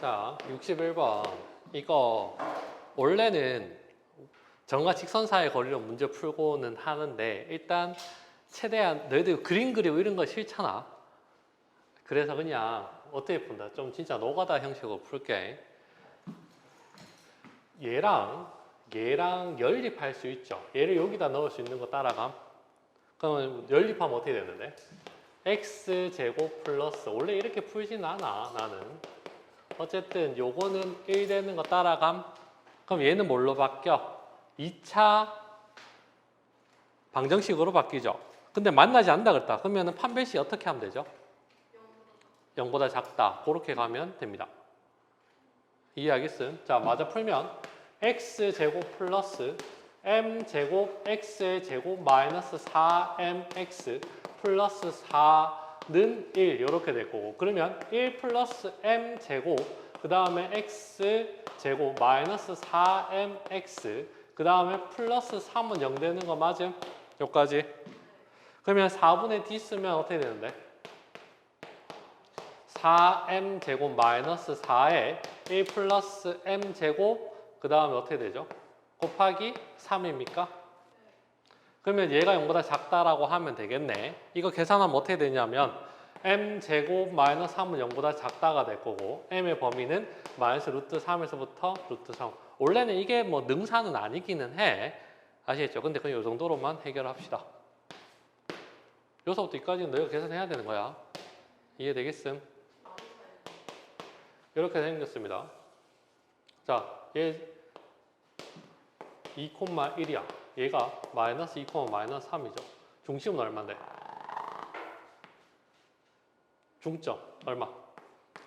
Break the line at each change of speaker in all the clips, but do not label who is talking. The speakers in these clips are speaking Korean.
자, 61번. 이거 원래는 정과 직선 사이의 거리로 문제 풀고는 하는데 일단 최대한 너희들 그림 그리고 이런 거 싫잖아. 그래서 그냥 어떻게 푼다? 좀 진짜 노가다 형식으로 풀게. 얘랑 얘랑 연립할 수 있죠. 얘를 여기다 넣을 수 있는 거 따라감. 그러면 연립하면 어떻게 되는데? x 제곱 플러스 원래 이렇게 풀진 않아 나는. 어쨌든 요거는 1 되는 거 따라감. 그럼 얘는 뭘로 바뀌어? 2차 방정식으로 바뀌죠. 근데 만나지 않는다 그랬다. 그러면은 판별식 어떻게 하면 되죠? 0보다 작다. 그렇게 가면 됩니다. 이해하겠음? 자, 맞아 풀면 x 제곱 플러스 m 제곱 x의 제곱 마이너스 4mx 플러스 4 는 1 이렇게 될 거고 그러면 1 플러스 m 제곱 그 다음에 x 제곱 마이너스 4mx 그 다음에 플러스 3은 0 되는 거 맞음? 여기까지 그러면 4분의 d 쓰면 어떻게 되는데? 4m 제곱 마이너스 4에 1 플러스 m 제곱 그 다음에 어떻게 되죠? 곱하기 3입니까? 그러면 얘가 0보다 작다라고 하면 되겠네. 이거 계산하면 어떻게 되냐면 m 제곱 마이너스 3은 0보다 작다가 될 거고 m의 범위는 마이너스 루트 3에서부터 루트 3. 원래는 이게 뭐 능사는 아니기는 해. 아시겠죠? 근데 그냥 이 정도로만 해결합시다. 여기서부터 여기까지는 너희가 계산해야 되는 거야. 이해되겠음? 이렇게 생겼습니다. 자, 얘 2,1이야. 얘가 마이너스 2, 마이너스 3이죠. 중심은 얼마인데? 중점 얼마?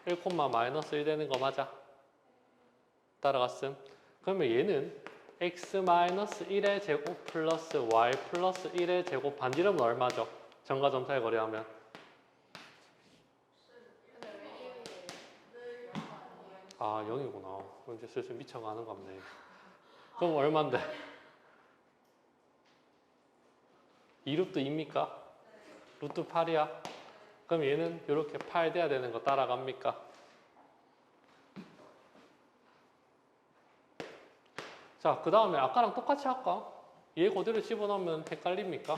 1, 마이너스 1 되는 거 맞아? 따라갔음? 그러면 얘는 x 마이너스 1의 제곱 플러스 y 플러스 1의 제곱 반지름은 얼마죠? 정과 점사의 거리하면 아 0이구나. 이제 슬슬 미쳐가는 겁네. 그럼 얼마인데? 2루트 2입니까? 루트 8이야? 그럼 얘는 이렇게 8 돼야 되는 거 따라갑니까? 자, 그 다음에 아까랑 똑같이 할까? 얘 그대로 집어넣으면 헷갈립니까?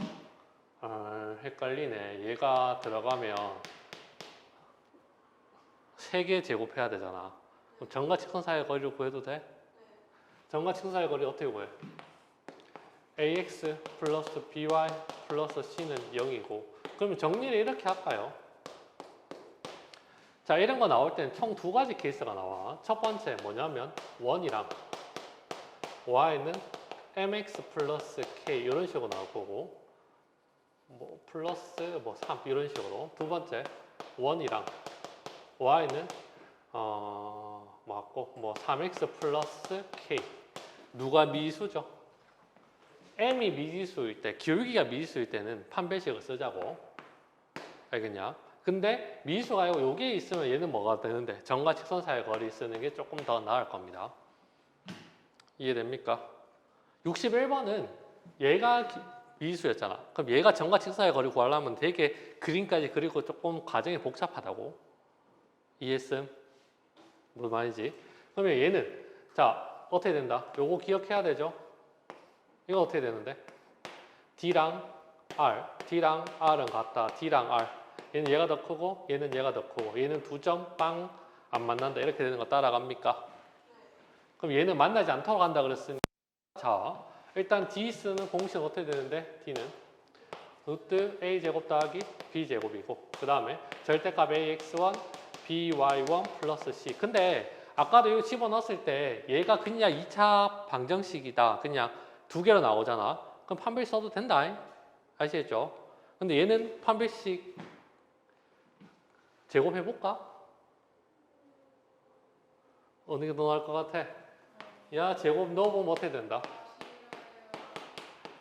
아, 헷갈리네. 얘가 들어가면 3개 제곱해야 되잖아. 그럼 직선 사이의 거리를 구해도 돼? 정과 직선 사이의 거리 어떻게 구해? ax 플러스 by 플러스 c는 0이고 그러면 정리를 이렇게 할까요? 자 이런 거 나올 때는 총 두 가지 케이스가 나와 첫 번째 뭐냐면 1이랑 y는 mx 플러스 k 이런 식으로 나올 거고 뭐 플러스 뭐 3 이런 식으로 두 번째 1이랑 y는 어 뭐고 뭐 3x 플러스 k 누가 미수죠? m이 미지수일 때, 기울기가 미지수일 때는 판별식을 쓰자고. 알겠냐? 근데 미지수가 아니고 여기에 있으면 얘는 뭐가 되는데 정과 직선 사이의 거리 쓰는 게 조금 더 나을 겁니다. 이해됩니까? 61번은 얘가 기- 미지수였잖아. 그럼 얘가 정과 직선 사이의 거리 구하려면 되게 그림까지 그리고 조금 과정이 복잡하다고. 이해했음? 무슨 말인지? 그러면 얘는 자 어떻게 된다? 요거 기억해야 되죠? 이거 어떻게 되는데? D랑 R, D랑 R은 같다. D랑 R. 얘는 얘가 더 크고 얘는 얘가 더 크고 얘는 두 점 빵 안 만난다. 이렇게 되는 거 따라갑니까? 그럼 얘는 만나지 않도록 한다 그랬으니까 자 일단 D 쓰는 공식은 어떻게 되는데? D는 루트 A 제곱 더하기 B 제곱이고 그 다음에 절대값 AX1 BY1 플러스 C 근데 아까도 이거 집어넣었을 때 얘가 그냥 2차 방정식이다. 그냥 두 개로 나오잖아. 그럼 판별식 써도 된다. 아시겠죠? 근데 얘는 판별식 제곱해 볼까? 어느 게 더 나을 것 같아? 야 제곱 넣어보면 된다?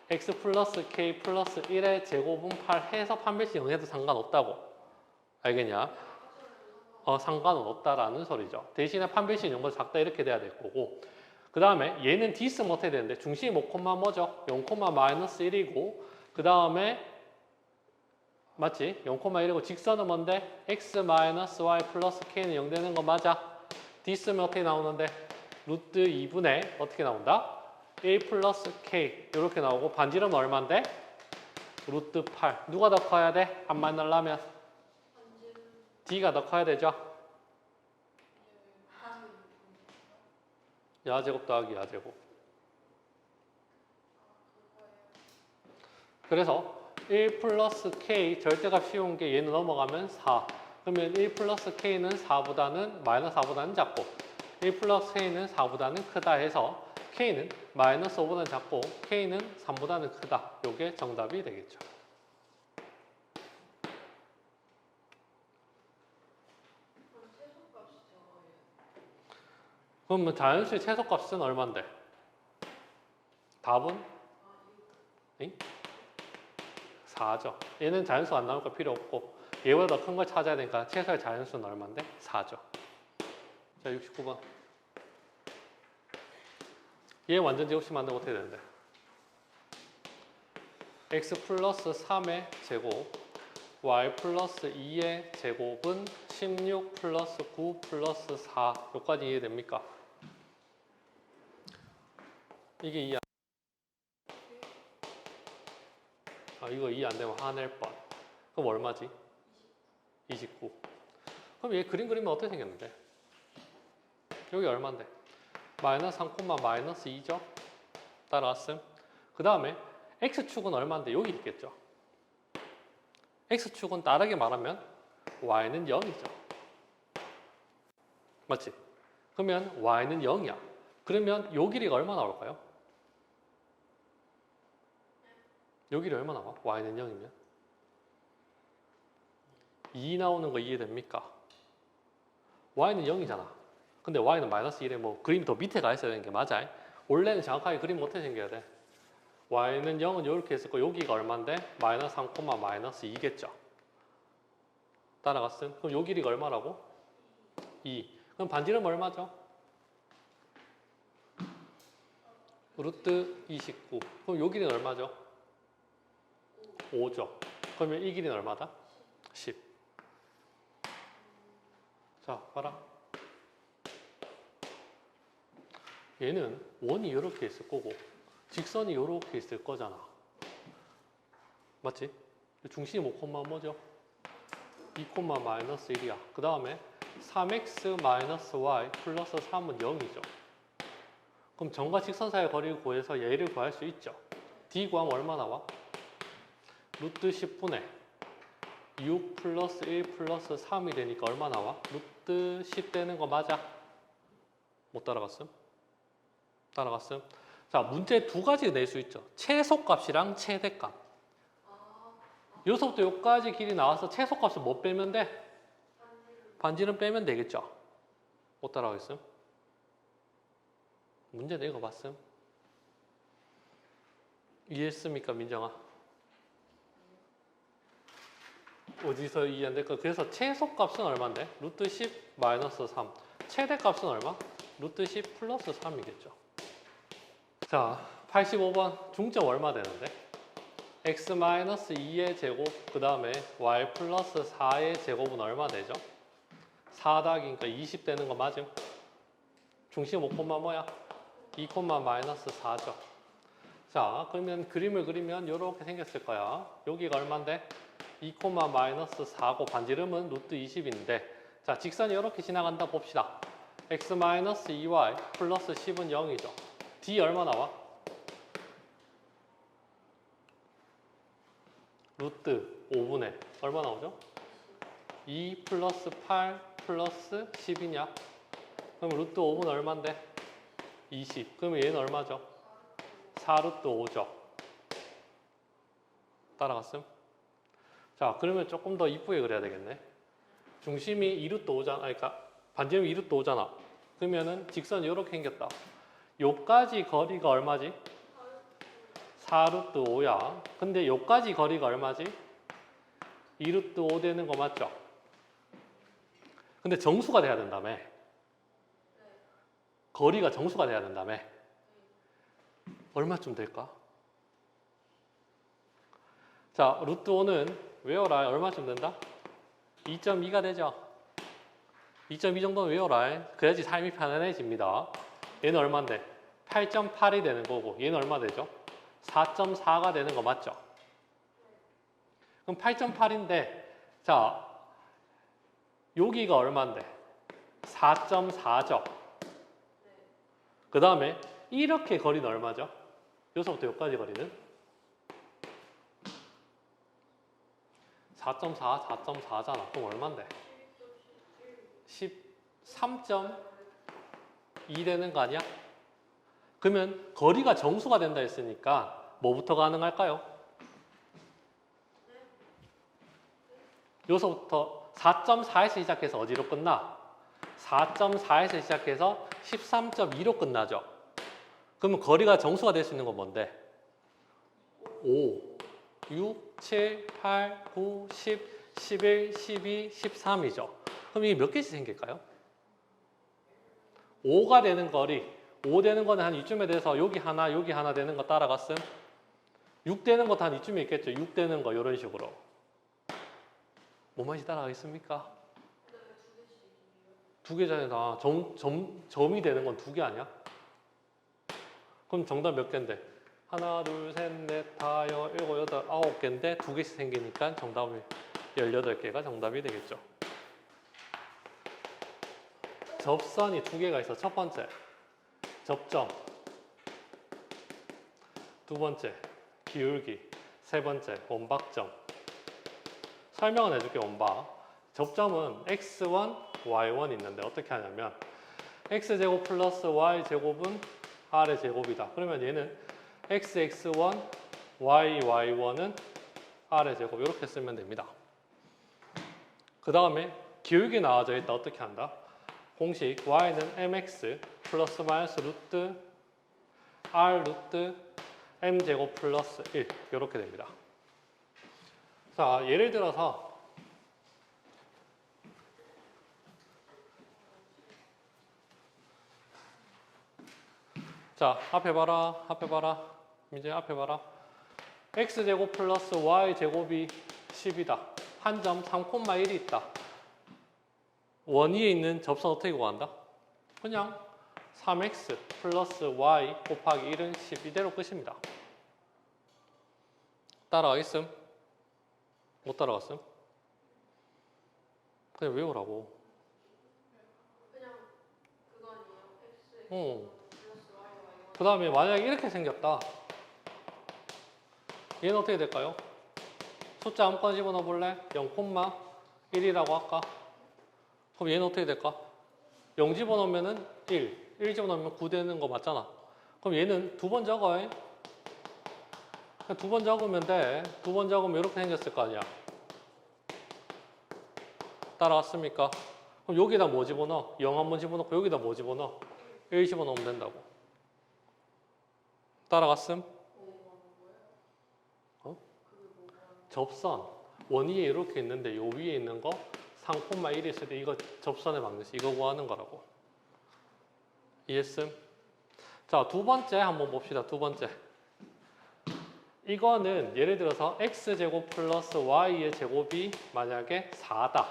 x 플러스 k 플러스 1의 제곱은 8 해서 판별식 0해도 상관없다고. 알겠냐? 어, 상관은 없다라는 소리죠. 대신에 판별식 0보다 작다 이렇게 돼야 될 거고 그 다음에 얘는 쓰면 어떻게 되는데 중심이 5, 뭐죠? 0, 마이너스 1이고 그 다음에 맞지? 0, 1이고 직선은 뭔데? x 마이너스 y 플러스 k는 0 되는 거 맞아? D 쓰면 어떻게 나오는데? 루트 2분의 어떻게 나온다? 1 플러스 K 이렇게 나오고 반지름은 얼마인데? 루트 8 누가 더 커야 돼? 안 만나려면 D가 더 커야 되죠? 야제곱 더하기 야제곱 그래서 1 플러스 K 절대값 쉬운 게 얘는 넘어가면 4 그러면 1 플러스 K는 4보다는 마이너스 4보다는 작고 1 플러스 K는 4보다는 크다 해서 K는 마이너스 5보다는 작고 K는 3보다는 크다 요게 정답이 되겠죠 그러면 자연수의 최소값은 얼마인데? 답은? 응? 4죠. 얘는 자연수 안 나올 거 필요 없고 얘보다 더 큰 걸 찾아야 되니까 최소의 자연수는 얼마인데? 4죠. 자, 69번. 얘 완전 제곱식 만들면 어떻게 되는데? x 플러스 3의 제곱 y 플러스 2의 제곱은 16 플러스 9 플러스 4 여기까지 이해됩니까? 이게 이해 안... 아 이거 이해 안 되면 화낼 뻔 그럼 얼마지? 29 그럼 얘 그림 그리면 어떻게 생겼는데? 여기 얼마인데? 마이너스 3 콤마 마이너스 2죠? 따라왔음? 그 다음에 x축은 얼마인데? 여기 있겠죠? x축은 다르게 말하면 y는 0이죠. 맞지? 그러면 y는 0이야. 그러면 요 길이가 얼마 나올까요? 요 길이 얼마 나와? y는 0이면? 2 나오는 거 이해됩니까? y는 0이잖아. 근데 y는 마이너스 1에 뭐 그림이 더 밑에 가 있어야 되는 게 맞아. 원래는 정확하게 그림 어떻게 생겨야 돼? y는 0은 이렇게 거 여기가 얼마인데? 마이너스 3, 마이너스 2겠죠. 따라갔음? 그럼 요 길이가 얼마라고? 2. 그럼 반지름 얼마죠? 루트 29. 그럼 요 길이는 얼마죠? 5죠. 그러면 이 길이는 얼마다? 10. 자, 봐라. 얘는 원이 이렇게 있을 거고 직선이 이렇게 있을 거잖아. 맞지? 중심이 5콤마 뭐죠? 2콤마 마이너스 1이야. 그 다음에 3x 마이너스 y 플러스 3은 0이죠. 그럼 점과 직선 사이의 거리를 구해서 얘를 구할 수 있죠. d 구하면 얼마 나와? 루트 10분의 6 플러스 1 플러스 3이 되니까 얼마 나와? 루트 10 되는 거 맞아? 못 따라갔음? 따라갔음? 자, 문제 두 가지 낼 수 있죠. 최소값이랑 최대값. 여기서부터 여기까지 길이 나와서 최소값을 못 빼면 돼? 반지름 빼면 되겠죠. 못 따라가겠음? 문제 내고봤음? 이해했습니까, 민정아? 어디서 이해 안 될까? 그래서 최소값은 얼마인데? 루트 10 마이너스 3. 최대값은 얼마? 루트 10 플러스 3이겠죠. 자, 85번 중점 얼마 되는데? x 마이너스 2의 제곱 그 다음에 y 플러스 4의 제곱은 얼마 되죠? 4 더하기니까 20 되는 거 맞음? 중심 5콤마 뭐야? 2 콤마 마이너스 4죠. 자, 그러면 그림을 그리면 이렇게 생겼을 거야. 여기가 얼마인데? 2 콤마 마이너스 4고 반지름은 루트 20인데 자, 직선이 이렇게 지나간다 봅시다. x 마이너스 2y 플러스 10은 0이죠. d 얼마 나와? 루트 5분의 얼마 나오죠? 2 플러스 8 플러스 10이냐? 그럼 루트 5분 얼마인데? 20. 그러면 얘는 얼마죠? 4 루트 5죠. 따라갔음? 자, 그러면 조금 더 이쁘게 그려야 되겠네. 중심이 2 루트 5잖아. 아니, 그러니까 반지름이 2 루트 5잖아. 그러면은 직선이 이렇게 생겼다. 요까지 거리가 얼마지? 4 루트 5야. 근데 요까지 거리가 얼마지? 2 루트 5 되는 거 맞죠? 근데 정수가 돼야 된다며. 거리가 정수가 돼야 된다며. 얼마쯤 될까? 자, 루트 5는 외워라. 얼마쯤 된다? 2.2가 되죠? 2.2 정도는 외워라. 그래야지 삶이 편안해집니다. 얘는 얼마인데? 8.8이 되는 거고 얘는 얼마 되죠? 4.4가 되는 거 맞죠? 그럼 8.8인데 자 여기가 얼마인데? 4.4죠. 그 다음에 이렇게 거리는 얼마죠? 여기서부터 여기까지 거리는 4.4, 4.4잖아. 그럼 얼마인데? 13.2 되는 거 아니야? 그러면 거리가 정수가 된다 했으니까 뭐부터 가능할까요? 여기서부터 4.4에서 시작해서 어디로 끝나? 4.4에서 시작해서 13.2로 끝나죠. 그러면 거리가 정수가 될 수 있는 건 뭔데? 5, 6, 7, 8, 9, 10, 11, 12, 13이죠. 그럼 이게 몇 개씩 생길까요? 5가 되는 거리, 5 되는 거는 한 이쯤에 돼서 여기 하나, 여기 하나 되는 거 따라갔음. 6 되는 것도 한 이쯤에 있겠죠. 6 되는 거 이런 식으로. 뭐 맛이 따라가겠습니까? 두 개잖아. 점, 점, 점이 되는 건 두 개 아니야? 그럼 정답 몇 개인데? 하나, 둘, 셋, 넷, 다, 여, 일곱, 여덟, 아홉 개인데 두 개씩 생기니까 정답이 18개가 정답이 되겠죠. 접선이 두 개가 있어. 첫 번째, 접점. 두 번째, 기울기. 세 번째, 원박점. 설명을 해줄게, 원박. 접점은 x1, y1 있는데 어떻게 하냐면 x제곱 플러스 y제곱은 r의 제곱이다. 그러면 얘는 xx1, yy1은 r의 제곱 이렇게 쓰면 됩니다. 그 다음에 기울기 나와져 있다. 어떻게 한다? 공식 y는 mx 플러스 마이너스 루트 r 루트 m 제곱 플러스 1 이렇게 됩니다. 자 예를 들어서 자 앞에 봐라 앞에 봐라 이제 앞에 봐라 x 제곱 플러스 y 제곱이 10이다. 한 점 3,1이 있다. 원위에 있는 접선 어떻게 구한다? 그냥 3x 플러스 y 곱하기 1은 10 이대로 끝입니다. 따라가겠음? 못 따라갔음? 그냥 외우라고.
X
어.
플러스 Y Y
그 다음에 만약에 이렇게 생겼다. 얘는 어떻게 될까요? 숫자 아무거나 집어넣어 볼래? 0,1이라고 할까? 그럼 얘는 어떻게 될까? 0 집어넣으면은 1, 1 집어넣으면 9 되는 거 맞잖아. 그럼 얘는 두 번 적어. 두 번 적으면 돼. 두 번 적으면 이렇게 생겼을 거 아니야. 따라왔습니까? 그럼 여기다 뭐 집어넣어? 0 한 번 집어넣고 여기다 뭐 집어넣어? 1 집어넣으면 된다고. 따라갔음? 어? 접선 원 위에 이렇게 있는데 요 위에 있는 거 3,1 있을 때 이거 접선의 방정식 이거 구하는 거라고. 이해했음? 자, 두 번째 한번 봅시다. 두 번째. 이거는 예를 들어서 x제곱 플러스 y의 제곱이 만약에 4다.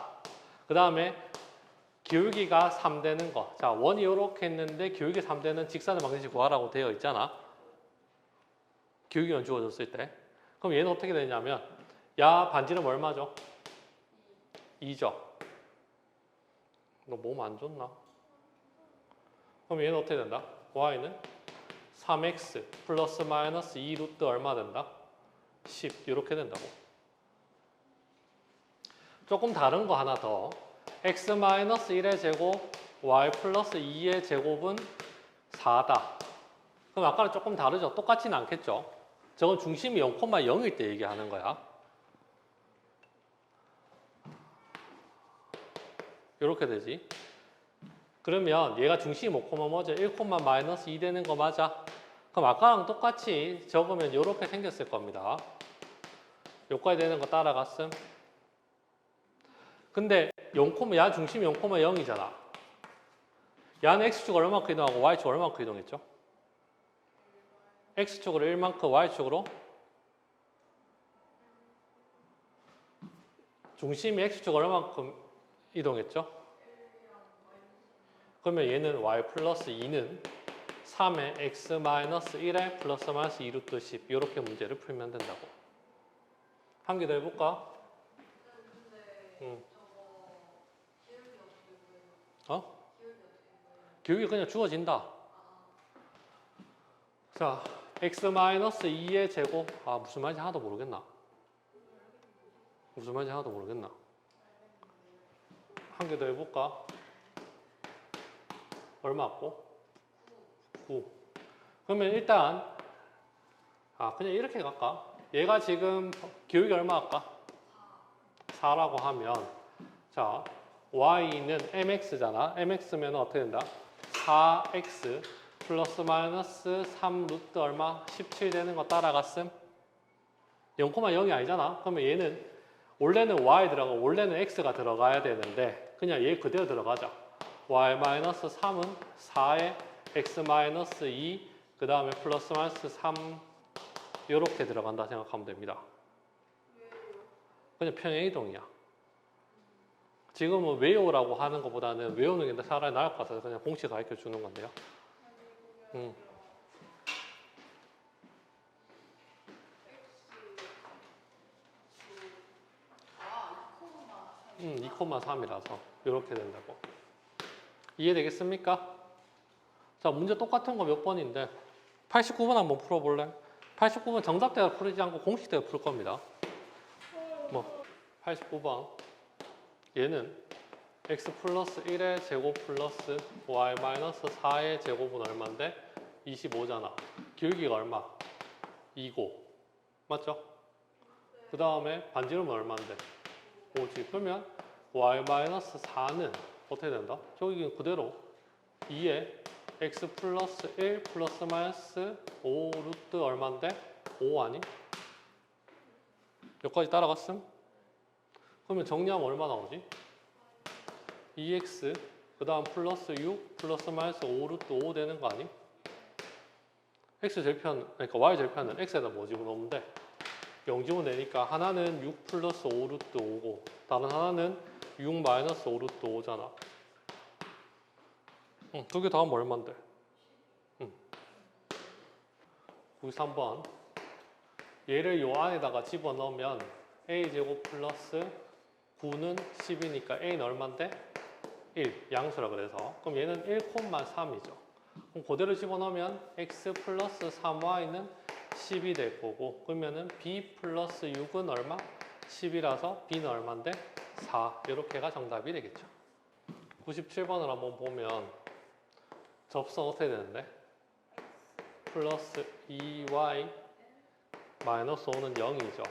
그 다음에 기울기가 3 되는 거. 자, 원이 이렇게 있는데 기울기 3 되는 직선의 방정식 구하라고 되어 있잖아. 기울기가 주어졌을 때. 그럼 얘는 어떻게 되냐면 야 반지름 얼마죠? 2죠. 너 몸 안 좋나? 그럼 얘는 어떻게 된다? y는 3x 플러스 마이너스 2 루트 얼마 된다? 10 이렇게 된다고. 조금 다른 거 하나 더. x 마이너스 1의 제곱 y 플러스 2의 제곱은 4다. 그럼 아까랑 조금 다르죠? 똑같지는 않겠죠? 저건 중심이 0,0일 때 얘기하는 거야. 이렇게 되지. 그러면 얘가 중심이 5, 뭐죠? 1, 마이너스 2 되는 거 맞아? 그럼 아까랑 똑같이 적으면 이렇게 생겼을 겁니다. 여기까지 되는 거 따라갔음. 근데 0, 야 중심이 0,0이잖아. 야는 x축 얼마큼 이동하고 y축 얼마큼 이동했죠? x축으로 1만큼 y축으로 중심이 x축 얼마큼 이동했죠? 그러면 얘는 y 플러스 2는 3의 x 마이너스 1에 플러스 마이너스 2 루트 10 이렇게 문제를 풀면 된다고. 한 개 더 해볼까? 응. 어? 교육이 그냥 주어진다. 자, x 마이너스 2의 제곱. 아 무슨 말인지 하나도 모르겠나? 무슨 말인지 하나도 모르겠나? 한 개 더 해볼까? 얼마 왔고? 9. 그러면 일단 아 그냥 이렇게 갈까? 얘가 지금 교육이 얼마 할까? 4라고 하면 자 y는 mx잖아. mx면 어떻게 된다? 4x 플러스 마이너스 3 루트 얼마? 17 되는 거 따라갔음? 0,0이 아니잖아. 그러면 얘는 원래는 y 들어가고 원래는 x가 들어가야 되는데 그냥 얘 그대로 들어가자. y 마이너스 3은 4에 x 마이너스 2, 그 다음에 플러스 마이너스 3 이렇게 들어간다 생각하면 됩니다. 그냥 평행이동이야. 지금은 외우라고 하는 것보다는 외우는 게 차라리 나을 것 같아서 그냥 공식 가르쳐 주는 건데요. 음. 음, 2,3이라서 이렇게 된다고. 이해되겠습니까? 자, 문제 똑같은 거 몇 번인데 89번 한번 풀어볼래? 89번 정답대로 풀지 않고 공식대로 풀 겁니다. 뭐 89번 얘는 x 플러스 1의 제곱 플러스 y 마이너스 4의 제곱은 얼마인데? 25잖아. 기울기가 얼마? 2고 맞죠? 그 다음에 반지름은 얼마인데? 5지. 그러면 y 마이너스 4는 어떻게 된다? 저기 그대로 2에 x 플러스 1 플러스 마이너스 5 루트 얼마인데? 5 아니? 여기까지 따라갔음? 그러면 정리하면 얼마 나오지? 2x 그 다음 플러스 6 플러스 마이너스 5 루트 5 되는 거 아니? x 절편 그러니까 y 절편은 x에다 뭐 집어넣으면 돼? 0 집어내니까 하나는 6 플러스 5 루트 5고 다른 하나는 6 마이너스 5 루트 5잖아 응, 두개 다 하면 얼만데? 응. 93번 얘를 요 안에다가 집어넣으면 a제곱 플러스 9는 10이니까 a는 얼만데? 1 양수라 그래서 그럼 얘는 1,3이죠 그럼 그대로 집어넣으면 x 플러스 3y는 10이 될 거고 그러면은 b 플러스 6은 얼마? 10이라서 b는 얼만데? 4 이렇게가 정답이 되겠죠 97번을 한번 보면 접선 어떻게 되는데? 플러스 2y 마이너스 5는 0이죠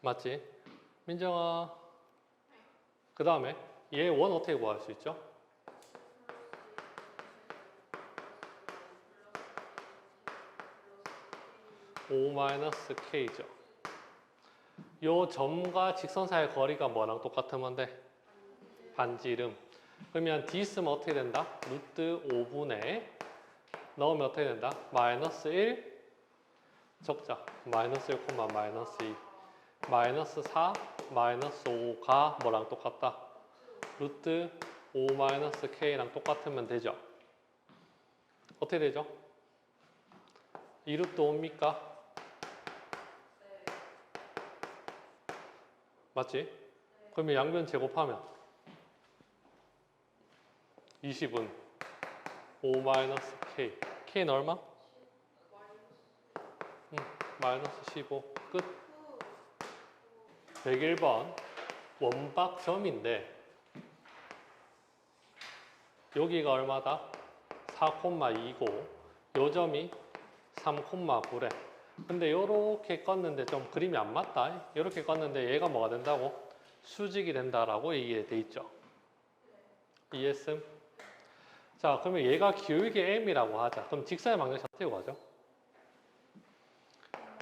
맞지? 민정아 그 다음에 얘 원 어떻게 구할 수 있죠? O 마이너스 k죠. 요 점과 직선 사이의 거리가 뭐랑 똑같으면 돼? 반지름. 그러면 d 있으면 어떻게 된다? 루트 5분의 넣으면 어떻게 된다? 마이너스 1 적자. 마이너스 1, 마이너스 2 마이너스 4 마이너스 5가 뭐랑 똑같다? 루트 5 마이너스 k랑 똑같으면 되죠. 어떻게 되죠? 2 루트 5입니까? 맞지? 그러면 양변 제곱하면 20은 5 마이너스 k k는 얼마? 음, 마이너스 15 끝 101번 원박점인데 여기가 얼마다? 4,2고 요 점이 3,9래 근데 요렇게 껐는데 좀 그림이 안 맞다 요렇게 껐는데 얘가 뭐가 된다고? 수직이 된다라고 얘기돼 있죠 이해했음? 자 그러면 얘가 기울기 m이라고 하자 그럼 직사의 방정식 어떻게 구하죠?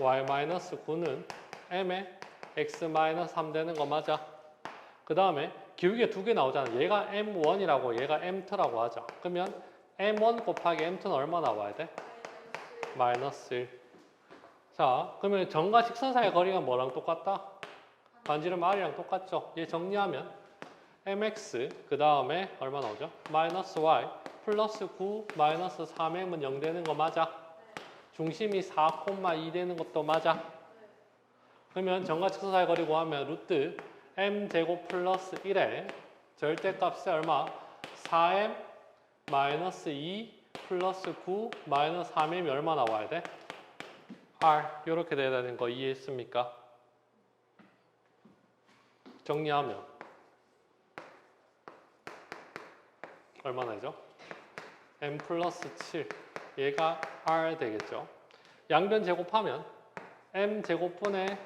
y-9는 m에 x-3 되는 거 맞아? 그 다음에 기울기가 두 개 나오잖아. 얘가 m1이라고 얘가 m2라고 하자. 그러면 m1 곱하기 m2는 얼마 나와야 돼? 마이너스 1. 자, 그러면 점과 직선 사이의 거리가 뭐랑 똑같다? 반지름 r이랑 똑같죠? 얘 정리하면 mx 그 다음에 얼마 나오죠? 마이너스 y 플러스 9 마이너스 3m은 0 되는 거 맞아? 중심이 4,2 되는 것도 맞아? 그러면 정가측사의 거리 구하면 루트 m 제곱 플러스 1에 절대값이 얼마? 4m 마이너스 2 플러스 9 마이너스 3m이 얼마 나와야 돼? R 이렇게 돼야 되는 거 이해했습니까? 정리하면 얼마나 되죠? m 플러스 7 얘가 r 되겠죠? 양변 제곱하면 m 제곱분의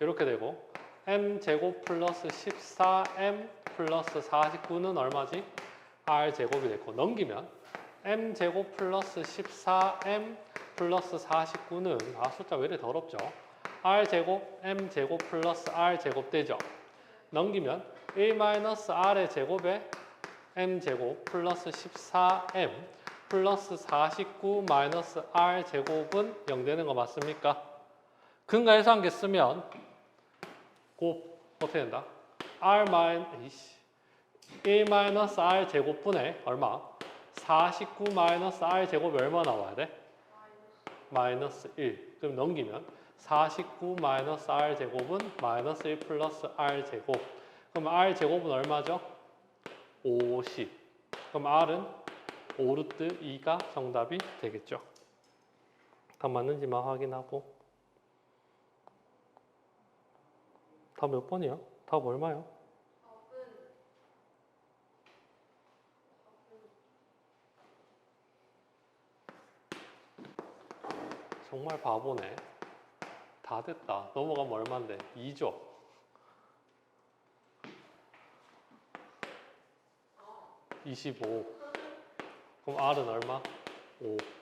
이렇게 되고 m 제곱 플러스 14m 플러스 49는 얼마지? r 제곱이 됐고 넘기면 m 제곱 플러스 14m 플러스 49는 아 숫자 왜 이렇게 더럽죠? r 제곱 m 제곱 플러스 r 제곱 되죠? 넘기면 1 마이너스 r의 제곱에 m 제곱 플러스 14m 플러스 49 마이너스 r 제곱은 0 되는 거 맞습니까? 근가에서 한개 쓰면 곱 어떻게 된다? r 마이 이씨 1 마이너스 r 제곱분의 얼마? 49 마이너스 r 제곱이 얼마 나와야 돼? 마이너스 1. 그럼 넘기면 49 마이너스 r 제곱은 마이너스 1 플러스 r 제곱. 그럼 r 제곱은 얼마죠? 50. 그럼 r은 5루트 2가 정답이 되겠죠. 다 맞는지만 확인하고. 다몇 번이야? 답 얼마요? 정말 바보네. 다 됐다. 넘어가면 얼마인데? 2죠. (25) 그럼 R은 얼마? 5